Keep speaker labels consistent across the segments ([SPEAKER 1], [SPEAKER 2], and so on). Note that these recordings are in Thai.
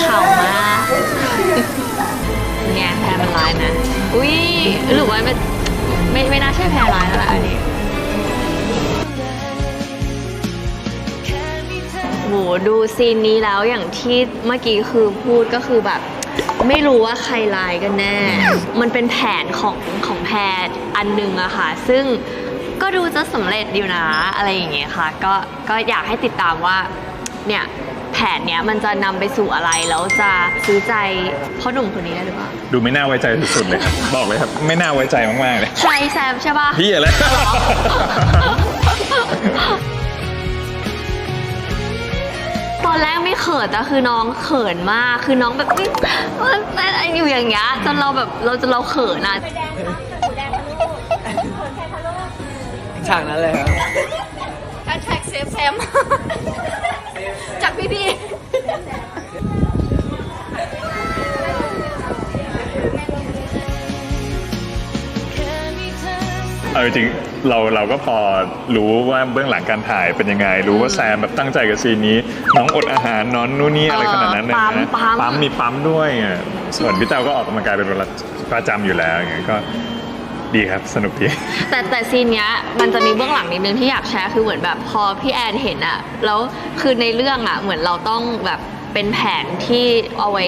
[SPEAKER 1] เข่ามากเนี่ยแพรมันร้ายนะ อุ้ยหรือว่าไม่ไม่ไม่น่าใช่แพรร้ายแล้วล่ะอันนี้โหดูซีนนี้แล้วอย่างที่เมื่อกี้คือพูดก็คือแบบ ไม่รู้ว่าใครร้ายกันแน่ มันเป็นแผนของของแพรอันหนึงอะค่ะ ซึ่งก็ดูจะสำเร็จอยู่นะอะไรอย่างเงี้ยค่ะ ก็ก็อยากให้ติดตามว่า เนี่ยแผนเนี้ยมันจะนำไปสู่อะไรแล้วจะซื้อใจพ่อหนุ่มคนนี้ได้หรือเปล่า
[SPEAKER 2] ดูไม่น่าไว้ใจสุดๆเลยครับ บอกเลยครับ ไม่น่าไว้ใจมากๆเลย
[SPEAKER 1] ใจแซมใช่ป่ะ
[SPEAKER 2] พี่อะไร
[SPEAKER 1] ตอนแรกไม่เขินแต่คือน้องเขินมากคือน้องแบบอื้ออะไรอยู่อย่างเงี้ยจนเราแบบเราจนเราเขินอะ
[SPEAKER 3] ฉากนั้นเลยครับ
[SPEAKER 2] เอาจริงๆเราเราก็พอรู้ว่าเบื้องหลังการถ่ายเป็นยังไง รู้ว่าแซมแบบตั้งใจกับซีนนี้ น้องอดอาหารนอนนู่นนี่อะไรขนาดนั้นเลย
[SPEAKER 1] ปั๊ม
[SPEAKER 2] นะ
[SPEAKER 1] ปั๊ม
[SPEAKER 2] ปั๊ม มีปั๊มด้วยอะส่วนพี่เต้าก็ออกกำลังกายเป็นประจำอยู่แล้วอย่างเงี้ยก็ดีครับสนุกดี
[SPEAKER 1] แต่แต่ซีนเนี้ยมันจะมีเบื้องหลังนิดนึงที่อยากแชร์คือเหมือนแบบพอพี่แอนเห็นอะแล้วคือในเรื่องอะเหมือนเราต้องแบบเป็นแผนที่เอาไว้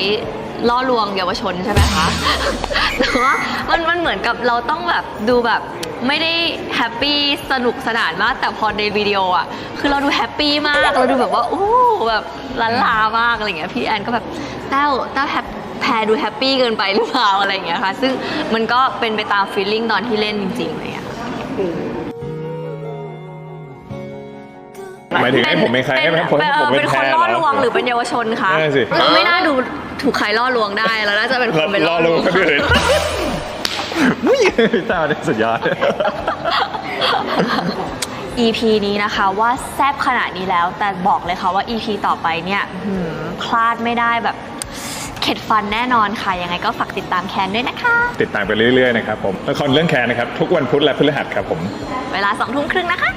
[SPEAKER 1] ล่อลวงเยาวชนใช่ไหมคะแต่ว่ามันมันเหมือนกับเราต้องแบบดูแบบไม่ได้แฮปปี้สนุกสนานมาก แต่พอในวิดีโออะคือเราดูแฮปปี้มาก เราดูแบบว่าโอ้แบบล้านลามากอะไรอย่างเงี้ยพี่แอนก็แบบเต้าเต้าแฮปแพรดูแฮปปี้เกินไปหรือเปล่าอะไรอย่างเงี้ยค่ะ ซึ่งมันก็เป็นไปตามฟีลลิ่งตอนที่เล่นจริงๆอะไรอย่างเงี้ยค่ะ
[SPEAKER 2] หมายถึงให้ผมเป็นใครให้ผม
[SPEAKER 1] เป็น
[SPEAKER 2] ผม
[SPEAKER 1] เป็
[SPEAKER 2] เป็นน
[SPEAKER 1] ค
[SPEAKER 2] แพ้
[SPEAKER 1] น
[SPEAKER 2] เหร
[SPEAKER 1] ล่อ
[SPEAKER 2] อ
[SPEAKER 1] ลวงหรือเป็นเยาวชนคะ
[SPEAKER 2] นั่นสิ
[SPEAKER 1] เราไม่น่าดูถูกใครล่อลวงได้เราน่าจะเป็นคนเป็น
[SPEAKER 2] ร
[SPEAKER 1] ล่
[SPEAKER 2] อ
[SPEAKER 1] อล
[SPEAKER 2] รู้
[SPEAKER 1] วง
[SPEAKER 2] ครับพี่เอ๋ยอุ้ยเต้าเนี่ยสุดยอด
[SPEAKER 1] EP นี้นะคะว่าแซบขนาดนี้แล้วแต่บอกเลยค่ะว่า EP ต่อไปเนี่ยหืมพลาดไม่ได้แบบเข็ดฟันแน่นอนค่ะ ยังไงก็ฝากติดตามแคนด้วยนะคะ
[SPEAKER 2] ติดตามไปเรื่อยๆนะครับผมละครเรื่องแคนนะครับ ทุกวันพุธและพฤหัสครับผม
[SPEAKER 1] เวลาสองทุ่มครึ่งนะคะ